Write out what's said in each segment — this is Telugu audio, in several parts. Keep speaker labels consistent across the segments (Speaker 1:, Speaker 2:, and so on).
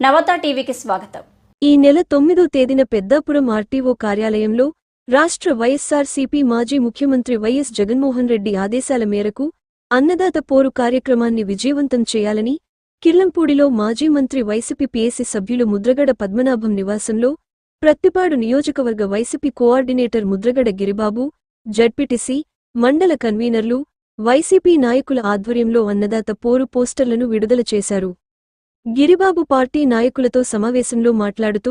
Speaker 1: నవత టీవీకి స్వాగతం.
Speaker 2: ఈ నెల తొమ్మిదో తేదీన పెద్దాపురం ఆర్టీఓ కార్యాలయంలో రాష్ట్ర వైఎస్సార్సీపీ మాజీ ముఖ్యమంత్రి వైఎస్ జగన్మోహన్ రెడ్డి ఆదేశాల మేరకు అన్నదాత పోరు కార్యక్రమాన్ని విజయవంతం చేయాలని కిర్లంపూడిలో మాజీ మంత్రి వైసీపీ పీఎస్సీ సభ్యులు ముద్రగడ పద్మనాభం నివాసంలో ప్రత్తిపాడు నియోజకవర్గ YCP coordinator Mudragada Giribabu ZPTC మండల కన్వీనర్లు వైసీపీ నాయకుల ఆధ్వర్యంలో అన్నదాత పోరు పోస్టర్లను విడుదల చేశారు. గిరిబాబు పార్టీ నాయకులతో సమావేశంలో మాట్లాడుతూ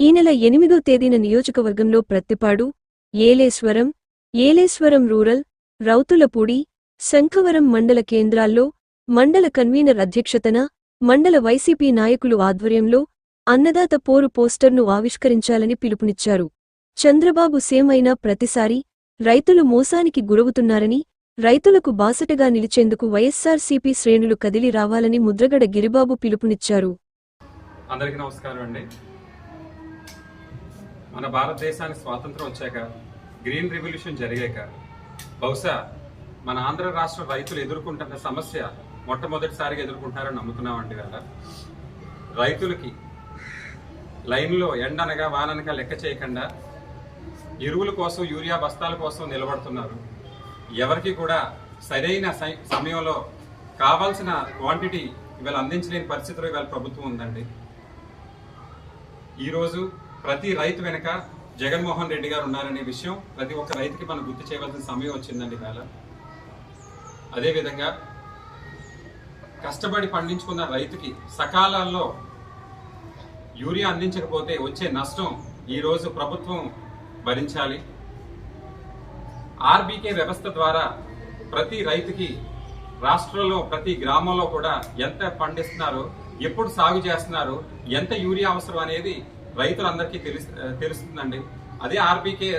Speaker 2: ఈ నెల ఎనిమిదో తేదీన నియోజకవర్గంలో ప్రత్తిపాడు ఏలేశ్వరం ఏలేశ్వరం రూరల్ రౌతులపూడి శంఖవరం మండల కేంద్రాల్లో మండల కన్వీనర్ అధ్యక్షతన మండల వైసీపీ నాయకులు ఆధ్వర్యంలో అన్నదాత పోరు పోస్టర్ను ఆవిష్కరించాలని పిలుపునిచ్చారు. చంద్రబాబు సేమైనా ప్రతిసారి రైతులు మోసానికి గురవుతున్నారని రైతులకు బాసటగా నిలిచేందుకు వైఎస్సార్సీపీ శ్రేణులు కదిలి రావాలని ముద్రగడ గిరిబాబు పిలుపునిచ్చారు.
Speaker 3: అందరికీ నమస్కారం అండి. మన భారతదేశానికి స్వాతంత్రం వచ్చాక గ్రీన్ రెవల్యూషన్ జరిగాక బహుశా మన ఆంధ్ర రాష్ట్ర రైతులు ఎదుర్కొంటున్న సమస్య మొట్టమొదటిసారిగా ఎదుర్కొంటారని నమ్ముతున్నామండి వేళ రైతులకి లైన్లో ఎండనగా వాననగా లెక్క చేయకుండా ఎరువుల కోసం యూరియా బస్తాల కోసం నిలబడుతున్నారు. ఎవరికి కూడా సరైన సై- సమయంలో కావాల్సిన క్వాంటిటీ ఇవాళ అందించలేని పరిస్థితిలో ఇవాళ ప్రభుత్వం ఉందండి. ఈరోజు ప్రతి రైతు వెనక జగన్మోహన్ రెడ్డి గారు ఉన్నారనే విషయం ప్రతి ఒక్క రైతుకి మనం గుర్తు చేయవలసిన సమయం వచ్చిందండి ఇవాళ. అదేవిధంగా కష్టపడి పండించుకున్న రైతుకి సకాలంలో యూరియా అందించకపోతే వచ్చే నష్టం ఈరోజు ప్రభుత్వం భరించాలి. ఆర్బీకే వ్యవస్థ ద్వారా ప్రతి రైతుకి రాష్ట్రంలో ప్రతి గ్రామంలో కూడా ఎంత పండిస్తున్నారు ఎప్పుడు సాగు చేస్తున్నారు ఎంత యూరియా అవసరం అనేది రైతులందరికీ తెలుసు తెలుస్తుందండి. అదే ఆర్బీకే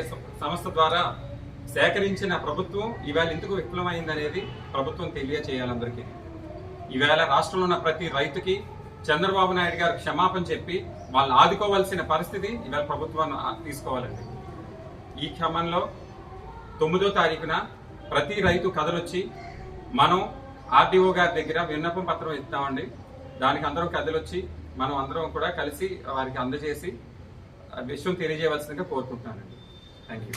Speaker 3: సంస్థ ద్వారా సేకరించిన ప్రభుత్వం ఈవేళ ఎందుకు విఫలమైందనేది ప్రభుత్వం తెలియచేయాలందరికీ ఈవేళ రాష్ట్రంలో ఉన్న ప్రతి రైతుకి చంద్రబాబు నాయుడు గారు క్షమాపణ చెప్పి వాళ్ళు ఆదుకోవాల్సిన పరిస్థితి ఈవేళ ప్రభుత్వం తీసుకోవాలండి. ఈ క్రమంలో తొమ్మిదో తారీఖున ప్రతి రైతు కథలొచ్చి మనం ఆర్డీఓ గారి దగ్గర విన్నపం పత్రం ఇస్తామండి. దానికి అందరం కథలొచ్చి మనం అందరం కూడా కలిసి వారికి అందజేసి విషయం తెలియజేయవలసిందిగా కోరుకుంటున్నానండి. Thank you